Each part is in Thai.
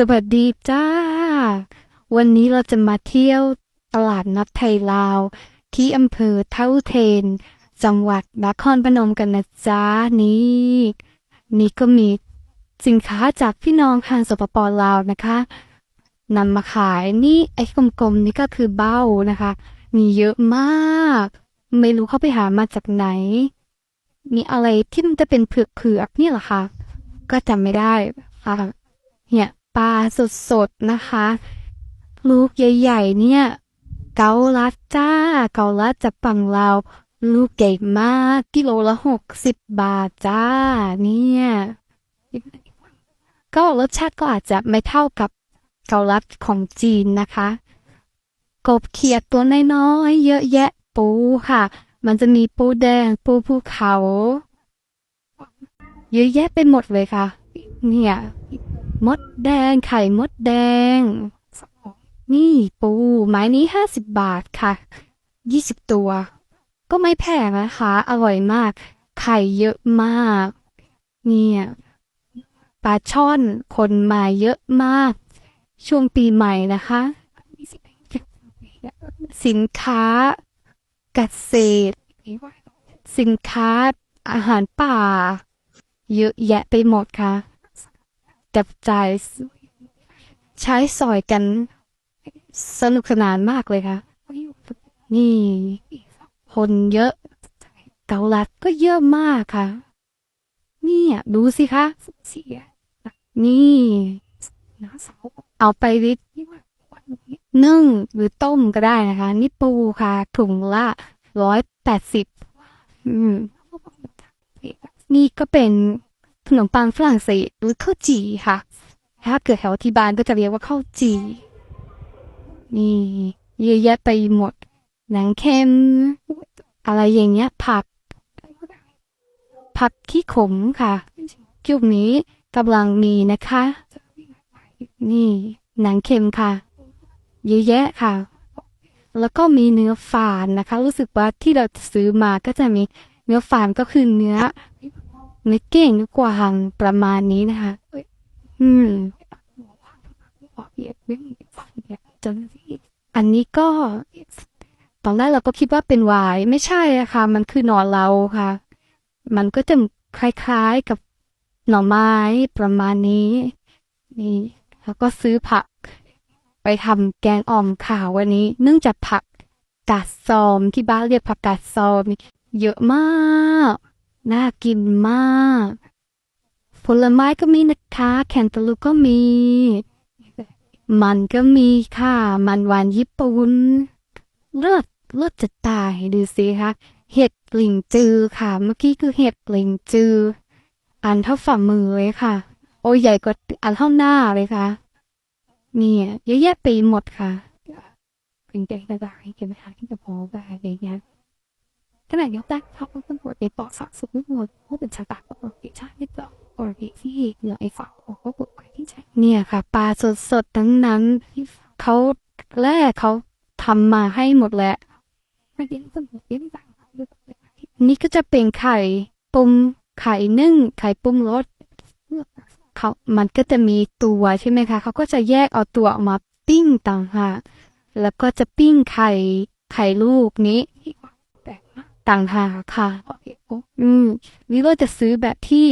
สวัสดีจ้า วันนี้เราจะมาเที่ยวตลาดนัดไทยลาว ที่อำเภอเท่าเทน จังหวัดนครพนมกันนะจ๊ะนี่ นี่ก็มีสินค้าจากพี่น้องทางสปปลาวนะคะนำมาขายนี่ไอ้กลมๆนี่ก็คือเบ้านะคะ มีเยอะมาก ไม่รู้เขาไปหามาจากไหน มีอะไรที่มันจะเป็นเผือกๆนี่หรอคะก็จำไม่ได้ค่ะเนี่ย ปลาสดๆนะคะ ลูกใหญ่ๆเนี่ย เกาลัดจ้า เกาลัดจากฝั่งลาวลูกใหญ่มากกิโลละหกสิบบาทจ้า เนี่ย ก็รสชาติก็อาจจะไม่เท่ากับเกาลัดของจีนนะคะ กบเขียดตัวน้อยๆเยอะแยะปูค่ะ มันจะมีปูแดงปูภูเขา เยอะแยะไปหมดเลยค่ะ เนี่ย มดแดง ไข่มดแดง นี่ปูไม้นี้ห้าสิบบาทค่ะยี่สิบตัว ก็ไม่แพงนะคะ อร่อยมาก ไข่เยอะมาก เนี่ยปลาช่อนคนมาเยอะมาก ช่วงปีใหม่นะคะ สินค้าเกษตร สินค้าอาหารป่า เยอะแยะไปหมดค่ะ จับจ่ายใช้สอยกันสนุกสนานมากเลยค่ะ นี่ คนเยอะ เกาลัดก็เยอะมากค่ะ นี่ดูสิคะนี่เอาไปวินึ่งหรือต้มก็ได้นะคะ นี่ปูค่ะ ถุงละร้อยแปดสิบนี่ก็เป็น ขนมปังฝรั่งเศสหรือข้าวจี่ค่ะถ้าเกิดแถวที่บ้านก็จะเรียกว่าข้าวจี่นี่เยอะแยะไปหมด หนังเค็ม อะไรอย่างเงี้ย ผัก ผักขี้ขมค่ะยุคนี้กำลังมีนะคะ นี่ หนังเค็มค่ะ เยอะแยะค่ะ แล้วก็มีเนื้อฝานนะคะ รู้สึกว่าที่เราซื้อมาก็จะมีเนื้อฝานก็คือเนื้อ เนื้อเก่งเนื้อกวางประมาณนี้นะคะอืมอันนี้ก็ตอนแรกเราก็คิดว่าเป็นวายไม่ใช่อะค่ะ มันคือหน่อเราค่ะ มันก็จะคล้ายๆกับหน่อไม้ประมาณนี้ นี่แล้วก็ซื้อผัก ไปทำแกงอ่อมข่าววันนี้ เนื่องจากผักกาดซอมที่บ้านเรียกผักกาดซอมนี่เยอะมาก น่ากินมาก ผลไม้ก็มีนะคะแคนตาลูปก็มี มันก็มีค่ะ มันหวานญี่ปุ่นเลือดเลือดจะตายดูสิคะเห็ดหลิงจือค่ะ เมื่อกี้คือเห็ดหลิงจือ อันเท่าฝ่ามือเลยค่ะ โอ้ใหญ่กว่าอันเท่าหน้าเลยค่ะเนี่ยเยอะแยะไปหมดค่ะเป็นใจกระดาษให้กันนะคะที่จะพอกันอะไรเงี้ย ขณะยกตั้งเขาก็ต้องปวดในปอดสะสมไม่หมดเพราเป็นชาตาก็ปวดชาที่เราปวดที่เหลือไอ้ฝั่งก็ปวดไปที่ใจเนี่ยค่ะ ปลาสดๆทั้งนั้นเขาแรกเขาทำมาให้หมดแหละนี่ก็จะเป็นไข่ปุมไข่นึ่งไข่ปุ้มรสเขามันก็จะมีตัวใช่ไหมคะเขาก็จะแยกเอาตัวออกมาปิ้งต่างหากแล้วก็จะปิ้งไข่ไข่ลูกนี้ ต่างหากค่ะอืมวิโรจะซื้อแบบที่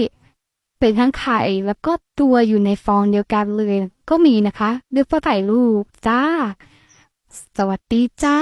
เป็นทั้งไข่แล้วก็ตัวอยู่ในฟองเดียวกันเลย ก็มีนะคะเลือกว่าไข่ลูกจ้า สวัสดีจ้า